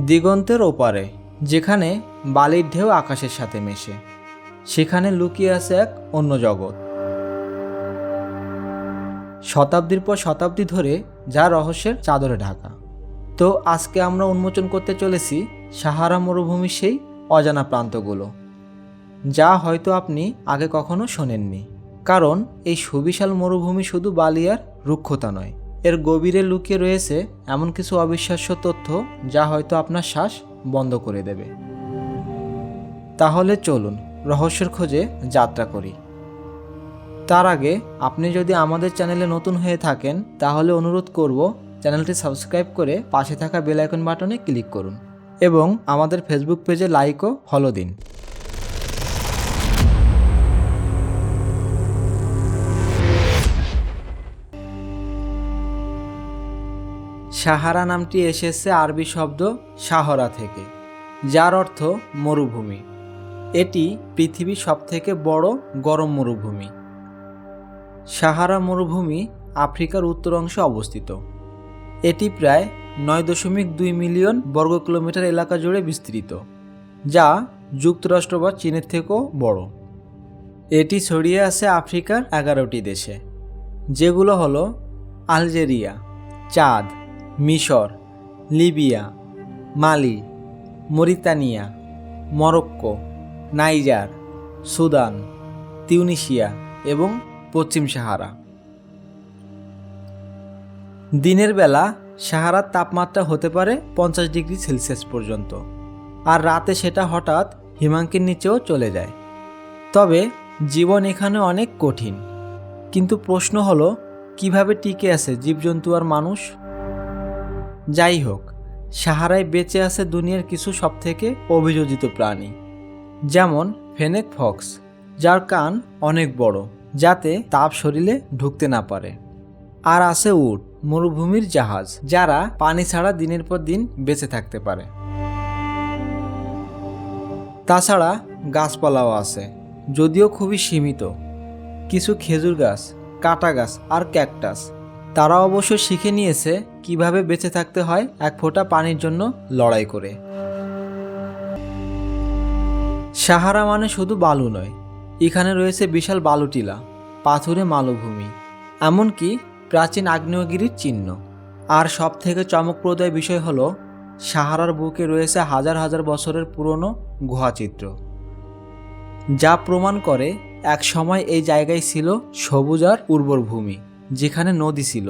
দিগন্তের ওপারে, যেখানে বালির ঢেউ আকাশের সাথে মেশে। সেখানে লুকিয়ে আছে এক অন্য জগৎ। শতাব্দীর পর শতাব্দী ধরে যা রহস্যের চাদরে ঢাকা। তো আজকে আমরা উন্মোচন করতে চলেছি সাহারা মরুভূমির সেই অজানা প্রান্তগুলো। যা হয়তো আপনি আগে কখনো শোনেননি। কারণ এই সুবিশাল মরুভূমি শুধু বালিয়ার রুক্ষতা নয়। এর গভীরে লুকিয়ে রয়েছে এমন কিছু অবিশ্বাস্য তথ্য যা হয়তো আপনার শ্বাস বন্ধ করে দেবে। তাহলে চলুন রহস্যের খোঁজে যাত্রা করি। তার আগে আপনি যদি আমাদের চ্যানেলে নতুন হয়ে থাকেন, তাহলে অনুরোধ করব চ্যানেলটি সাবস্ক্রাইব করে পাশে থাকা বেল আইকন বাটনে ক্লিক করুন এবং আমাদের ফেসবুক পেজে লাইক ও ফলো দিন। সাহারা নামটি এসেছে আরবি শব্দ সাহরা থেকে, যার অর্থ মরুভূমি। এটি পৃথিবীর সবথেকে বড় গরম মরুভূমি। সাহারা মরুভূমি আফ্রিকার উত্তর অংশে অবস্থিত। এটি প্রায় নয় দশমিক দুই মিলিয়ন বর্গ কিলোমিটার এলাকা জুড়ে বিস্তৃত, যা যুক্তরাষ্ট্র বা চীনের থেকেও বড়। এটি ছড়িয়ে আছে আফ্রিকার এগারোটি দেশে, যেগুলো হলো আলজেরিয়া, চাঁদ মিশর, Libya, Mali, Mauritania, Morocco, Niger, Sudan, Tunisia এবং পশ্চিম সাহারা। দিনের বেলা সাহারার তাপমাত্রা হতে পারে পঞ্চাশ ডিগ্রি সেলসিয়াস পর্যন্ত, আর রাতে সেটা হঠাৎ হিমাঙ্কের নিচেও চলে যায়। তবে জীবন এখানে অনেক কঠিন, কিন্তু প্রশ্ন হলো, কীভাবে টিকে আছে জীবজন্তু আর মানুষ? যাই হোক, সাহারায় বেঁচে আছে দুনিয়ার কিছু সবথেকে অভিযোজিত প্রাণী, যেমন ফেনেক ফক্স, যার কান অনেক বড়, যাতে তাপ শরীরে ঢুকতে না পারে। আর আছে উট, মরুভূমির জাহাজ, যারা পানি ছাড়া দিনের পর দিন বেঁচে থাকতে পারে। তাছাড়া গাছপালাও আছে, যদিও খুবই সীমিত। কিছু খেজুর গাছ, কাটা গাছ আর ক্যাকটাস তারা অবশ্য শিখে নিয়েছে কীভাবে বেঁচে থাকতে হয় এক ফোঁটা পানির জন্য লড়াই করে। সাহারা মানে শুধু বালু নয়, এখানে রয়েছে বিশাল বালুটিলা, পাথুরে মালভূমি, এমনকি প্রাচীন আগ্নেয়গিরির চিহ্ন। আর সব থেকে চমকপ্রদায় বিষয় হলো, সাহারার বুকে রয়েছে হাজার হাজার বছরের পুরনো গুহাচিত্র যা প্রমাণ করে এক সময় এই জায়গায় ছিল সবুজ আর উর্বর ভূমি। যেখানে নদী ছিল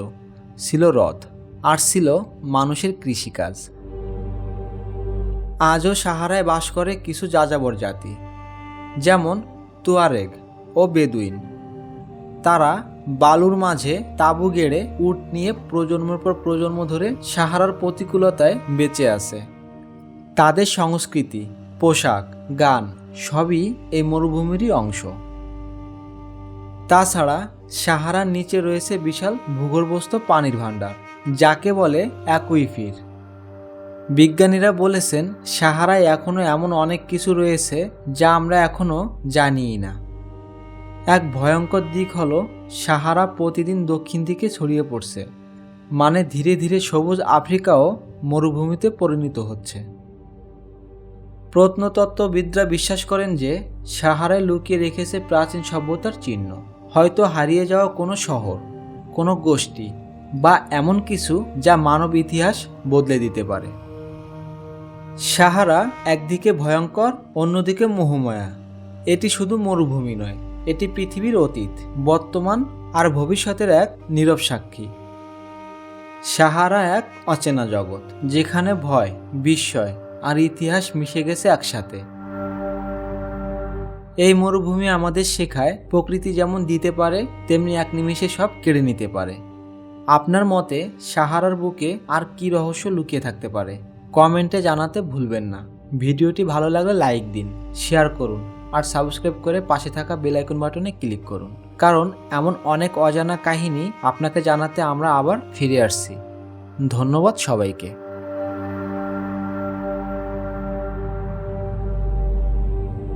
ছিল হ্রদ, আর ছিল মানুষের কৃষিকাজ। আজও সাহারায় বাস করে কিছু যাযাবর জাতি, যেমন তুয়ারেগ ও বেদুইন। তারা বালুর মাঝে তাঁবু গেড়ে উট নিয়ে প্রজন্মের পর প্রজন্ম ধরে সাহারার প্রতিকূলতায় বেঁচে আছে। তাদের সংস্কৃতি, পোশাক, গান সবই এই মরুভূমিরই অংশ। তাছাড়া সাহারার নিচে রয়েছে বিশাল ভূগর্ভস্থ পানির ভাণ্ডার, যাকে বলে অ্যাকুইফির। বিজ্ঞানীরা বলেছেন, সাহারায় এখনও এমন অনেক কিছু রয়েছে যা আমরা এখনও জানিই না। এক ভয়ঙ্কর দিক হলো, সাহারা প্রতিদিন দক্ষিণ দিকে ছড়িয়ে পড়ছে মানে ধীরে ধীরে সবুজ আফ্রিকাও মরুভূমিতে পরিণত হচ্ছে। প্রত্নতত্ত্ববিদরা বিশ্বাস করেন যে, সাহারায় লুকিয়ে রেখেছে প্রাচীন সভ্যতার চিহ্ন। হয়তো হারিয়ে যাওয়া কোনো শহর, কোনো গোষ্ঠী বা এমন কিছু যা মানব ইতিহাস বদলে দিতে পারে। সাহারা একদিকে ভয়ঙ্কর, অন্যদিকে মোহময়া। এটি শুধু মরুভূমি নয়, এটি পৃথিবীর অতীত, বর্তমান আর ভবিষ্যতের এক নীরব সাক্ষী। সাহারা এক অচেনা জগৎ, যেখানে ভয়, বিস্ময় আর ইতিহাস মিশে গেছে একসাথে। এই মরুভূমি আমাদের শেখায় প্রকৃতি যেমন দিতে পারে, তেমনি এক নিমিষে সব কেড়ে নিতে পারে। আপনার মতে সাহারার বুকে আর কি রহস্য লুকিয়ে থাকতে পারে? কমেন্টে জানাতে ভুলবেন না। ভিডিওটি ভালো লাগলে লাইক দিন, শেয়ার করুন, আর সাবস্ক্রাইব করে পাশে থাকা বেল আইকন বাটনে ক্লিক করুন। কারণ এমন অনেক অজানা কাহিনী আপনাকে জানাতে আমরা আবার ফিরে আসছি। ধন্যবাদ সবাইকে।